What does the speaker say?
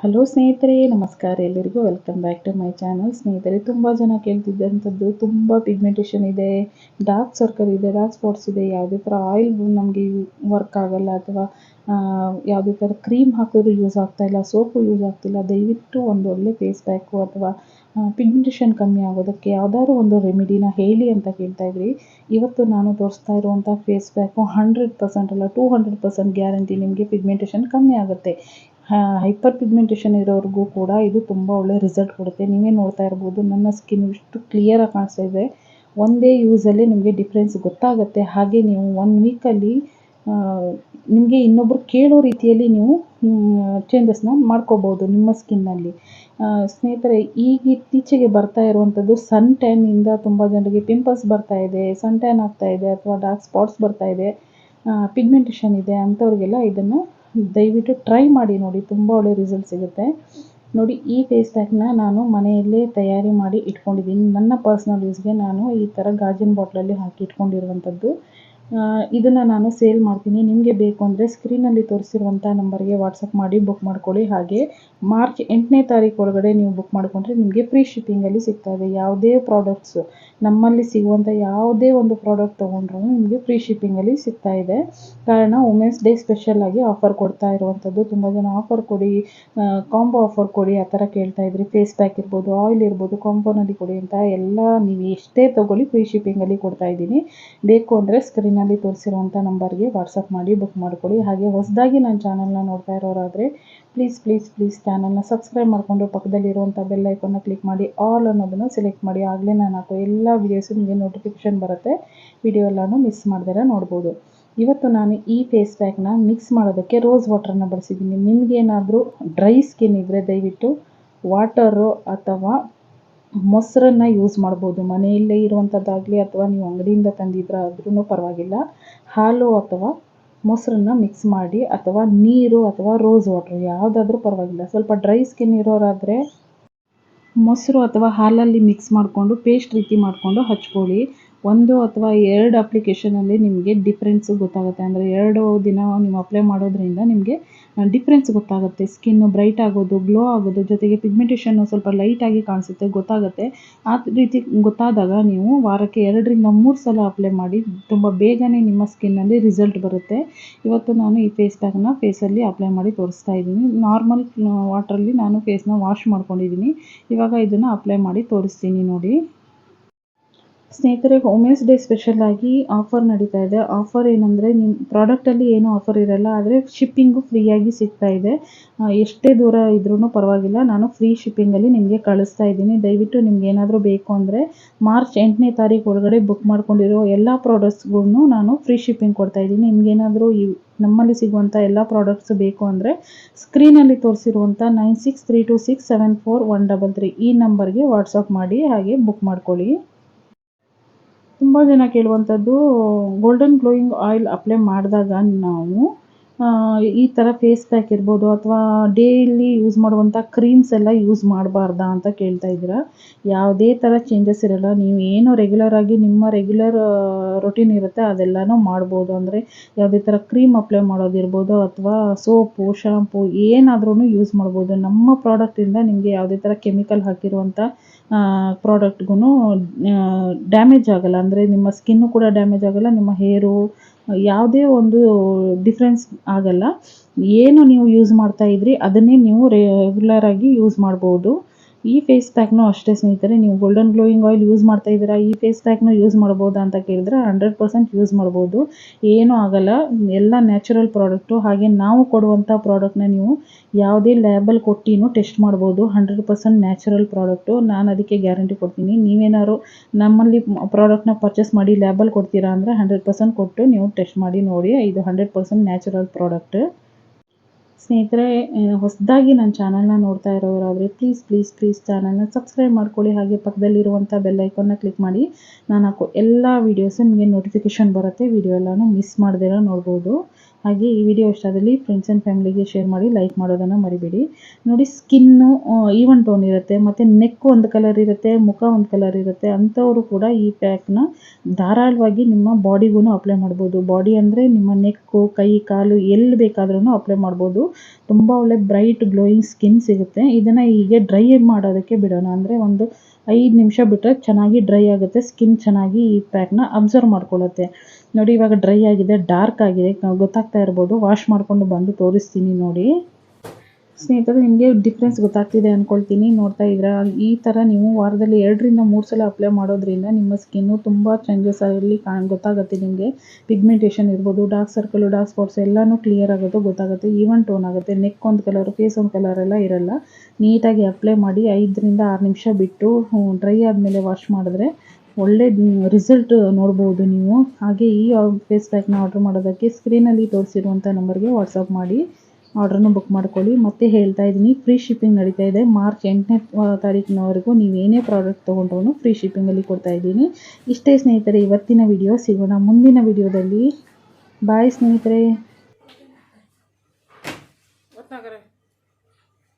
Hello ಸ್ನೇಹಿತರೆ, ನಮಸ್ಕಾರ ಎಲ್ಲರಿಗೂ. Welcome back to my channel ಸ್ನೇಹಿತರೆ, ತುಂಬ ಜನ ಕೇಳ್ತಿದ್ದಂಥದ್ದು ತುಂಬ ಪಿಗ್ಮೆಂಟೇಷನ್ ಇದೆ ಡಾರ್ಕ್ ಸರ್ಕಲ್ ಇದೆ ಡಾರ್ಕ್ ಸ್ಪಾಟ್ಸ್ ಇದೆ. ಯಾವುದೇ ಥರ ಆಯಿಲ್ ನಮಗೆ ವರ್ಕ್ ಆಗಲ್ಲ ಅಥವಾ ಯಾವುದೇ ಥರ ಕ್ರೀಮ್ ಹಾಕಿದ್ರು ಯೂಸ್ ಆಗ್ತಾಯಿಲ್ಲ ಸೋಪು ಯೂಸ್ ಆಗ್ತಿಲ್ಲ ದಯವಿಟ್ಟು ಒಂದು ಒಳ್ಳೆ ಫೇಸ್ ಪ್ಯಾಕು ಅಥವಾ ಪಿಗ್ಮೆಂಟೇಷನ್ ಕಮ್ಮಿ ಆಗೋದಕ್ಕೆ ಯಾವುದಾದ್ರು ಒಂದು ರೆಮಿಡಿನ ಹೇಳಿ ಅಂತ ಕೇಳ್ತಾ ಇದ್ರಿ. ಇವತ್ತು ನಾನು ತೋರಿಸ್ತಾ ಇರುವಂಥ ಫೇಸ್ ಪ್ಯಾಕು ಹಂಡ್ರೆಡ್ ಪರ್ಸೆಂಟ್ ಅಲ್ಲ ಟೂ ಹಂಡ್ರೆಡ್ ಪರ್ಸೆಂಟ್ ಗ್ಯಾರಂಟಿ ನಿಮಗೆ ಪಿಗ್ಮೆಂಟೇಷನ್ ಕಮ್ಮಿ ಆಗುತ್ತೆ. ಹೈಪರ್ ಪಿಗ್ಮೆಂಟೇಷನ್ ಇರೋರಿಗೂ ಕೂಡ ಇದು ತುಂಬ ಒಳ್ಳೆ ರಿಸಲ್ಟ್ ಕೊಡುತ್ತೆ. ನೀವೇ ನೋಡ್ತಾ ಇರ್ಬೋದು, ನನ್ನ ಸ್ಕಿನ್ ಇಷ್ಟು ಕ್ಲಿಯರಾಗಿ ಕಾಣಿಸ್ತಾ ಇದೆ. ಒಂದೇ ಯೂಸಲ್ಲಿ ನಿಮಗೆ ಡಿಫ್ರೆನ್ಸ್ ಗೊತ್ತಾಗುತ್ತೆ. ಹಾಗೆ ನೀವು ಒನ್ ವೀಕಲ್ಲಿ ನಿಮಗೆ ಇನ್ನೊಬ್ಬರು ಕೇಳೋ ರೀತಿಯಲ್ಲಿ ನೀವು ಚೇಂಜಸ್ನ ಮಾಡ್ಕೋಬೋದು ನಿಮ್ಮ ಸ್ಕಿನ್ನಲ್ಲಿ ಸ್ನೇಹಿತರೆ, ಈಗ ಇತ್ತೀಚೆಗೆ ಬರ್ತಾ ಇರುವಂಥದ್ದು ಸನ್ ಟ್ಯಾನಿಂದ ತುಂಬ ಜನರಿಗೆ ಪಿಂಪಲ್ಸ್ ಬರ್ತಾ ಇದೆ ಸನ್ ಟ್ಯಾನ್ ಆಗ್ತಾ ಇದೆ, ಅಥವಾ ಡಾರ್ಕ್ ಸ್ಪಾಟ್ಸ್ ಬರ್ತಾ ಇದೆ. ಪಿಗ್ಮೆಂಟೇಷನ್ ಇದೆ ಅಂಥವ್ರಿಗೆಲ್ಲ ಇದನ್ನು ದಯವಿಟ್ಟು ಟ್ರೈ ಮಾಡಿ ನೋಡಿ, ತುಂಬ ಒಳ್ಳೆ ರಿಸಲ್ಟ್ ಸಿಗುತ್ತೆ. ನೋಡಿ, ಈ ಫೇಸ್ ಪ್ಯಾಕ್ನ ನಾನು ಮನೆಯಲ್ಲೇ ತಯಾರಿ ಮಾಡಿ ಇಟ್ಕೊಂಡಿದ್ದೀನಿ. ನನ್ನ ಪರ್ಸ್ನಲ್ ಯೂಸ್ಗೆ ನಾನು ಈ ಥರ ಗಾಜಿನ ಬಾಟ್ಲಲ್ಲಿ ಹಾಕಿ ಇಟ್ಕೊಂಡಿರುವಂಥದ್ದು ಇದನ್ನು ನಾನು ಸೇಲ್ ಮಾಡ್ತೀನಿ. ನಿಮಗೆ ಬೇಕು ಅಂದರೆ ಸ್ಕ್ರೀನಲ್ಲಿ ತೋರಿಸಿರುವಂಥ ನಂಬರ್ಗೆ ವಾಟ್ಸಪ್ ಮಾಡಿ ಬುಕ್ ಮಾಡ್ಕೊಳ್ಳಿ. ಹಾಗೆ ಮಾರ್ಚ್ ಎಂಟನೇ ತಾರೀಕು ಒಳಗಡೆ ನೀವು ಬುಕ್ ಮಾಡಿಕೊಂಡ್ರೆ ನಿಮಗೆ ಫ್ರೀ ಶಿಪ್ಪಿಂಗಲ್ಲಿ ಸಿಗ್ತಾ ಇದೆ. ಯಾವುದೇ ಪ್ರಾಡಕ್ಟ್ಸ್ ನಮ್ಮಲ್ಲಿ ಸಿಗುವಂಥ ಯಾವುದೇ ಒಂದು ಪ್ರಾಡಕ್ಟ್ ತೊಗೊಂಡ್ರೂ ನಿಮಗೆ ಫ್ರೀ ಶಿಪ್ಪಿಂಗಲ್ಲಿ ಸಿಗ್ತಾ ಇದೆ. ಕಾರಣ ವುಮೆನ್ಸ್ ಡೇ ಸ್ಪೆಷಲಾಗಿ ಆಫರ್ ಕೊಡ್ತಾ ಇರುವಂಥದ್ದು ತುಂಬ ಜನ ಆಫರ್ ಕೊಡಿ ಕಾಂಬೋ ಆಫರ್ ಕೊಡಿ, ಆ ಥರ ಕೇಳ್ತಾ ಇದ್ರಿ. ಫೇಸ್ ಪ್ಯಾಕ್ ಇರ್ಬೋದು ಆಯಿಲ್ ಇರ್ಬೋದು ಕಾಂಬೋನಲ್ಲಿ ಕೊಡಿ ಅಂತ ಎಲ್ಲ ನೀವು ಎಷ್ಟೇ ತೊಗೊಳ್ಳಿ ಫ್ರೀ ಶಿಪ್ಪಿಂಗಲ್ಲಿ ಕೊಡ್ತಾ ಇದ್ದೀನಿ. ಬೇಕು ಅಂದರೆ ಸ್ಕ್ರೀನಲ್ಲಿ ತೋರಿಸಿರುವಂಥ ನಂಬರ್ಗೆ ವಾಟ್ಸಪ್ ಮಾಡಿ ಬುಕ್ ಮಾಡ್ಕೊಳ್ಳಿ ಹಾಗೆ ಹೊಸದಾಗಿ ನನ್ನ ಚಾನಲ್ನ ನೋಡ್ತಾ ಇರೋರಾದರೆ ಪ್ಲೀಸ್ ಪ್ಲೀಸ್ ಪ್ಲೀಸ್ ಚಾನಲ್ನ ಸಬ್ಸ್ಕ್ರೈಬ್ ಮಾಡಿಕೊಂಡು ಪಕ್ಕದಲ್ಲಿರುವಂಥ ಬೆಲ್ ಐಕನ್ನ ಕ್ಲಿಕ್ ಮಾಡಿ ಆಲ್ ಅನ್ನೋದನ್ನು ಸೆಲೆಕ್ಟ್ ಮಾಡಿ. ಆಗಲೇ ನಾನು ಹಾಕೋ ಎಲ್ಲ ವೀಡಿಯೋಸು ನಿಮಗೆ ನೋಟಿಫಿಕೇಷನ್ ಬರುತ್ತೆ. ವಿಡಿಯೋ ಎಲ್ಲನೂ ಮಿಸ್ ಮಾಡಿದ್ರೆ ನೋಡ್ಬೋದು. ಇವತ್ತು ನಾನು ಈ ಫೇಸ್ ಪ್ಯಾಕ್ನ ಮಿಕ್ಸ್ ಮಾಡೋದಕ್ಕೆ ರೋಸ್ ವಾಟರನ್ನ ಬಳಸಿದ್ದೀನಿ. ನಿಮಗೇನಾದರೂ ಡ್ರೈ ಸ್ಕಿನ್ ಇದ್ದರೆ ದಯವಿಟ್ಟು ವಾಟರು ಅಥವಾ ಮೊಸರನ್ನು ಯೂಸ್ ಮಾಡ್ಬೋದು. ಮನೆಯಲ್ಲೇ ಇರುವಂಥದ್ದಾಗಲಿ ಅಥವಾ ನೀವು ಅಂಗಡಿಯಿಂದ ತಂದಿದ್ರಾದ್ರೂ ಪರವಾಗಿಲ್ಲ. ಹಾಲು ಅಥವಾ ಮೊಸರನ್ನ ಮಿಕ್ಸ್ ಮಾಡಿ ಅಥವಾ ನೀರು ಅಥವಾ ರೋಸ್ ವಾಟರ್ ಯಾವುದಾದ್ರೂ ಪರವಾಗಿಲ್ಲ. ಸ್ವಲ್ಪ ಡ್ರೈ ಸ್ಕಿನ್ ಇರೋರಾದರೆ ಮೊಸರು ಅಥವಾ ಹಾಲಲ್ಲಿ ಮಿಕ್ಸ್ ಮಾಡಿಕೊಂಡು ಪೇಸ್ಟ್ ರೀತಿ ಮಾಡಿಕೊಂಡು ಹಚ್ಕೊಳ್ಳಿ. ಒಂದು ಅಥವಾ ಎರಡು ಅಪ್ಲಿಕೇಶನಲ್ಲಿ ನಿಮಗೆ ಡಿಫ್ರೆನ್ಸು ಗೊತ್ತಾಗುತ್ತೆ. ಅಂದರೆ ಎರಡು ದಿನ ನೀವು ಅಪ್ಲೈ ಮಾಡೋದ್ರಿಂದ ನಿಮಗೆ ಡಿಫ್ರೆನ್ಸ್ ಗೊತ್ತಾಗುತ್ತೆ. ಸ್ಕಿನ್ನು ಬ್ರೈಟ್ ಆಗೋದು ಗ್ಲೋ ಆಗೋದು, ಜೊತೆಗೆ ಪಿಗ್ಮೆಂಟೇಷನ್ನು ಸ್ವಲ್ಪ ಲೈಟಾಗಿ ಕಾಣಿಸುತ್ತೆ, ಗೊತ್ತಾಗುತ್ತೆ. ಆ ರೀತಿ ಗೊತ್ತಾದಾಗ ನೀವು ವಾರಕ್ಕೆ ಎರಡರಿಂದ ಮೂರು ಸಲ ಅಪ್ಲೈ ಮಾಡಿ ತುಂಬ ಬೇಗನೆ ನಿಮ್ಮ ಸ್ಕಿನ್ನಲ್ಲಿ ರಿಸಲ್ಟ್ ಬರುತ್ತೆ. ಇವತ್ತು ನಾನು ಈ ಫೇಸ್ ಪ್ಯಾಕ್ನ ಫೇಸಲ್ಲಿ ಅಪ್ಲೈ ಮಾಡಿ ತೋರಿಸ್ತಾ ಇದ್ದೀನಿ. ನಾರ್ಮಲ್ ವಾಟ್ರಲ್ಲಿ ನಾನು ಫೇಸ್ನ ವಾಶ್ ಮಾಡ್ಕೊಂಡಿದ್ದೀನಿ. ಇವಾಗ ಇದನ್ನು ಅಪ್ಲೈ ಮಾಡಿ ತೋರಿಸ್ತೀನಿ ನೋಡಿ. ಸ್ನೇಹಿತರೆ ವುಮೆನ್ಸ್ ಡೇ ಸ್ಪೆಷಲಾಗಿ ಆಫರ್ ನಡೀತಾ ಇದೆ. ಆಫರ್ ಏನಂದರೆ ನಿಮ್ಮ ಪ್ರಾಡಕ್ಟಲ್ಲಿ ಏನೂ ಆಫರ್ ಇರಲ್ಲ, ಆದರೆ ಶಿಪ್ಪಿಂಗು ಫ್ರೀಯಾಗಿ ಸಿಗ್ತಾ ಇದೆ. ಎಷ್ಟೇ ದೂರ ಇದ್ರೂ ಪರವಾಗಿಲ್ಲ. ನಾನು ಫ್ರೀ ಶಿಪ್ಪಿಂಗಲ್ಲಿ ನಿಮಗೆ ಕಳಿಸ್ತಾ ಇದ್ದೀನಿ. ದಯವಿಟ್ಟು ನಿಮ್ಗೆ ಏನಾದರೂ ಬೇಕು ಅಂದರೆ ಮಾರ್ಚ್ ಎಂಟನೇ ತಾರೀಕು ಒಳಗಡೆ ಬುಕ್ ಮಾಡ್ಕೊಂಡಿರೋ ಎಲ್ಲ ಪ್ರಾಡಕ್ಟ್ಸ್ಗೂ ನಾನು ಫ್ರೀ ಶಿಪ್ಪಿಂಗ್ ಕೊಡ್ತಾ ಇದ್ದೀನಿ. ನಿಮ್ಗೇನಾದರೂ ಈ ನಮ್ಮಲ್ಲಿ ಸಿಗುವಂಥ ಎಲ್ಲ ಪ್ರಾಡಕ್ಟ್ಸ್ ಬೇಕು ಅಂದರೆ ಸ್ಕ್ರೀನಲ್ಲಿ ತೋರಿಸಿರುವಂಥ nine six three two six seven four one double three ಈ ನಂಬರ್ಗೆ ವಾಟ್ಸಪ್ ಮಾಡಿ, ಹಾಗೆ ಬುಕ್ ಮಾಡ್ಕೊಳ್ಳಿ. ತುಂಬ ಜನ ಕೇಳುವಂಥದ್ದು ಗೋಲ್ಡನ್ ಗ್ಲೋಯಿಂಗ್ ಆಯಿಲ್ ಅಪ್ಲೈ ಮಾಡಿದಾಗ ನಾವು ಈ ಥರ ಫೇಸ್ ಪ್ಯಾಕ್ ಇರ್ಬೋದು ಅಥವಾ ಡೈಲಿ ಯೂಸ್ ಮಾಡುವಂಥ ಕ್ರೀಮ್ಸ್ ಎಲ್ಲ ಯೂಸ್ ಮಾಡಬಾರ್ದಾ ಅಂತ ಕೇಳ್ತಾ ಇದ್ದೀರಾ? ಯಾವುದೇ ಥರ ಚೇಂಜಸ್ ಇರಲ್ಲ. ನೀವು ಏನು ರೆಗ್ಯುಲರ್ ಆಗಿ ನಿಮ್ಮ ರೆಗ್ಯುಲರ್ ರೊಟೀನ್ ಇರುತ್ತೆ, ಅದೆಲ್ಲನೂ ಮಾಡ್ಬೋದು. ಅಂದರೆ ಯಾವುದೇ ಥರ ಕ್ರೀಮ್ ಅಪ್ಲೈ ಮಾಡೋದಿರ್ಬೋದು ಅಥವಾ ಸೋಪು ಶಾಂಪು ಏನಾದ್ರೂ ಯೂಸ್ ಮಾಡ್ಬೋದು. ನಮ್ಮ ಪ್ರಾಡಕ್ಟಿಂದ ನಿಮಗೆ ಯಾವುದೇ ಥರ ಕೆಮಿಕಲ್ ಹಾಕಿರುವಂಥ ಪ್ರಾಡಕ್ಟ್ಗೂ ಡ್ಯಾಮೇಜ್ ಆಗಲ್ಲ. ಅಂದರೆ ನಿಮ್ಮ ಸ್ಕಿನ್ನು ಕೂಡ ಡ್ಯಾಮೇಜ್ ಆಗಲ್ಲ, ನಿಮ್ಮ ಹೇರು ಯಾವುದೇ ಒಂದು ಡಿಫ್ರೆನ್ಸ್ ಆಗಲ್ಲ. ಏನು ನೀವು ಯೂಸ್ ಮಾಡ್ತಾ ಇದ್ರಿ ಅದನ್ನೇ ನೀವು ರೆಗ್ಯುಲರಾಗಿ ಯೂಸ್ ಮಾಡ್ಬೋದು. ಈ ಫೇಸ್ ಪ್ಯಾಕ್ನು ಅಷ್ಟೇ ಸ್ನೇಹಿತರೆ, ನೀವು ಗೋಲ್ಡನ್ ಗ್ಲೋಯಿಂಗ್ ಆಯಿಲ್ ಯೂಸ್ ಮಾಡ್ತಾ ಇದ್ದೀರಾ, ಈ ಫೇಸ್ ಪ್ಯಾಕ್ನು ಯೂಸ್ ಮಾಡ್ಬೋದಾ ಅಂತ ಕೇಳಿದ್ರೆ ಹಂಡ್ರೆಡ್ ಪರ್ಸೆಂಟ್ ಯೂಸ್ ಮಾಡ್ಬೋದು. ಏನೂ ಆಗಲ್ಲ, ಎಲ್ಲ ನ್ಯಾಚುರಲ್ ಪ್ರಾಡಕ್ಟು ಹಾಗೆ ನಾವು ಕೊಡುವಂಥ ಪ್ರಾಡಕ್ಟ್ನ ನೀವು ಯಾವುದೇ ಲ್ಯಾಬಲ್ ಕೊಟ್ಟಿನೂ ಟೆಸ್ಟ್ ಮಾಡ್ಬೋದು ಹಂಡ್ರೆಡ್ ಪರ್ಸೆಂಟ್ ನ್ಯಾಚುರಲ್ ಪ್ರಾಡಕ್ಟು ನಾನು ಅದಕ್ಕೆ ಗ್ಯಾರಂಟಿ ಕೊಡ್ತೀನಿ, ನೀವೇನಾದ್ರು ನಮ್ಮಲ್ಲಿ ಪ್ರಾಡಕ್ಟ್ನ ಪರ್ಚೇಸ್ ಮಾಡಿ ಲ್ಯಾಬಲ್ಲಿ ಕೊಡ್ತೀರಾ ಅಂದರೆ ಹಂಡ್ರೆಡ್ ಪರ್ಸೆಂಟ್ ಕೊಟ್ಟು ನೀವು ಟೆಸ್ಟ್ ಮಾಡಿ ನೋಡಿ, ಇದು ಹಂಡ್ರೆಡ್ ಪರ್ಸೆಂಟ್ ನ್ಯಾಚುರಲ್ ಪ್ರಾಡಕ್ಟ್ ಸ್ನೇಹಿತರೆ ಹೊಸದಾಗಿ ನನ್ನ ಚಾನಲ್ನ ನೋಡ್ತಾ ಇರೋರಾದರೆ ಪ್ಲೀಸ್ ಪ್ಲೀಸ್ ಪ್ಲೀಸ್ ಚಾನಲ್ನ ಸಬ್ಸ್ಕ್ರೈಬ್ ಮಾಡ್ಕೊಳ್ಳಿ. ಹಾಗೆ ಪಕ್ಕದಲ್ಲಿರುವಂಥ ಬೆಲ್ ಐಕನ್ನ ಕ್ಲಿಕ್ ಮಾಡಿ. ನಾನು ಹಾಕೋ ಎಲ್ಲ ವೀಡಿಯೋಸು ನಿಮಗೆ ನೋಟಿಫಿಕೇಷನ್ ಬರುತ್ತೆ. ವೀಡಿಯೋ ಎಲ್ಲನೂ ಮಿಸ್ ಮಾಡ್ದಿರೋ ನೋಡ್ಬೋದು. ಹಾಗೆ ಈ ವಿಡಿಯೋ ಇಷ್ಟ ಆದಲ್ಲಿ ಫ್ರೆಂಡ್ಸ್ ಆ್ಯಂಡ್ ಫ್ಯಾಮಿಲಿಗೆ ಶೇರ್ ಮಾಡಿ ಲೈಕ್ ಮಾಡೋದನ್ನು ಮರಿಬೇಡಿ. ನೋಡಿ ಸ್ಕಿನ್ನು ಈವನ್ ಟೋನ್ ಇರುತ್ತೆ, ಮತ್ತು ನೆಕ್ ಒಂದು ಕಲರ್ ಇರುತ್ತೆ, ಮುಖ ಒಂದು ಕಲರ್ ಇರುತ್ತೆ, ಅಂಥವರು ಕೂಡ ಈ ಪ್ಯಾಕ್ನ ಧಾರಾಳವಾಗಿ ನಿಮ್ಮ ಬಾಡಿಗೂ ಅಪ್ಲೈ ಮಾಡ್ಬೋದು. ಬಾಡಿ ಅಂದರೆ ನಿಮ್ಮ ನೆಕ್ಕು ಕೈ, ಕಾಲು ಎಲ್ಲಿ ಬೇಕಾದ್ರೂ ಅಪ್ಲೈ ಮಾಡ್ಬೋದು. ತುಂಬ ಒಳ್ಳೆ ಬ್ರೈಟ್ ಗ್ಲೋಯಿಂಗ್ ಸ್ಕಿನ್ ಸಿಗುತ್ತೆ. ಇದನ್ನು ಹೀಗೆ ಡ್ರೈ ಮಾಡೋದಕ್ಕೆ ಬಿಡೋಣ. ಅಂದರೆ ಒಂದು ಐದು ನಿಮಿಷ ಬಿಟ್ಟರೆ ಚೆನ್ನಾಗಿ ಡ್ರೈ ಆಗುತ್ತೆ. ಸ್ಕಿನ್ ಚೆನ್ನಾಗಿ ಈ ಪ್ಯಾಕ್ನ ಅಬ್ಸರ್ವ್ ಮಾಡ್ಕೊಳ್ಳುತ್ತೆ. ನೋಡಿ ಇವಾಗ ಡ್ರೈ ಆಗಿದೆ ಡಾರ್ಕ್ ಆಗಿದೆ. ಗೊತ್ತಾಗ್ತಾ ಇರ್ಬೋದು. ವಾಶ್ ಮಾಡಿಕೊಂಡು ಬಂದು ತೋರಿಸ್ತೀನಿ ನೋಡಿ. ಸ್ನೇಹಿತರೆ, ನಿಮಗೆ ಡಿಫ್ರೆನ್ಸ್ ಗೊತ್ತಾಗ್ತಿದೆ ಅಂದ್ಕೊಳ್ತೀನಿ ನೋಡ್ತಾ ಇದ್ರೆ ಈ ಥರ ನೀವು ವಾರದಲ್ಲಿ ಎರಡರಿಂದ ಮೂರು ಸಲ ಅಪ್ಲೈ ಮಾಡೋದ್ರಿಂದ ನಿಮ್ಮ ಸ್ಕಿನ್ನು ತುಂಬ ಚೇಂಜಸ್ ಅಲ್ಲಿ ಕಾಣ್, ಗೊತ್ತಾಗುತ್ತೆ ನಿಮಗೆ. ಪಿಗ್ಮೆಂಟೇಷನ್ ಇರ್ಬೋದು ಡಾರ್ಕ್ ಸರ್ಕಲು ಡಾರ್ಕ್ ಸ್ಪಾಟ್ಸ್ ಎಲ್ಲನೂ ಕ್ಲಿಯರ್ ಆಗೋದು ಗೊತ್ತಾಗುತ್ತೆ. ಈವನ್ ಟೋನ್ ಆಗುತ್ತೆ. ನೆಕ್ ಒಂದು ಕಲರು ಫೇಸ್ ಒಂದು ಕಲರ್ ಎಲ್ಲ ಇರಲ್ಲ. ನೀಟಾಗಿ ಅಪ್ಲೈ ಮಾಡಿ ಐದರಿಂದ ಆರು ನಿಮಿಷ ಬಿಟ್ಟು ಡ್ರೈ ಆದಮೇಲೆ ವಾಶ್ ಮಾಡಿದ್ರೆ ಒಳ್ಳೆ ರಿಸಲ್ಟ್ ನೋಡ್ಬೋದು ನೀವು. ಹಾಗೆ ಈ ಫೇಸ್ ಪ್ಯಾಕ್ನ ಆರ್ಡ್ರ್ ಮಾಡೋದಕ್ಕೆ ಸ್ಕ್ರೀನಲ್ಲಿ ತೋರಿಸಿರುವಂಥ ನಂಬರ್ಗೆ ವಾಟ್ಸಪ್ ಮಾಡಿ. ಆರ್ಡ್ರನ್ನು ಬುಕ್ ಮಾಡ್ಕೊಳ್ಳಿ. ಮತ್ತೆ ಹೇಳ್ತಾ ಇದ್ದೀನಿ ಫ್ರೀ ಶಿಪ್ಪಿಂಗ್ ನಡೀತಾ ಇದೆ. ಮಾರ್ಚ್ ಎಂಟನೇ ತಾರೀಕಿನವರೆಗೂ ನೀವು ಏನೇ ಪ್ರಾಡಕ್ಟ್ ತೊಗೊಂಡ್ರೂ ಫ್ರೀ ಶಿಪ್ಪಿಂಗಲ್ಲಿ ಕೊಡ್ತಾ ಇದ್ದೀನಿ. ಇಷ್ಟೇ ಸ್ನೇಹಿತರೆ, ಇವತ್ತಿನ ವಿಡಿಯೋ ಸಿಗೋಣ. ಮುಂದಿನ ವಿಡಿಯೋದಲ್ಲಿ ಬಾಯ್ ಸ್ನೇಹಿತರೆ.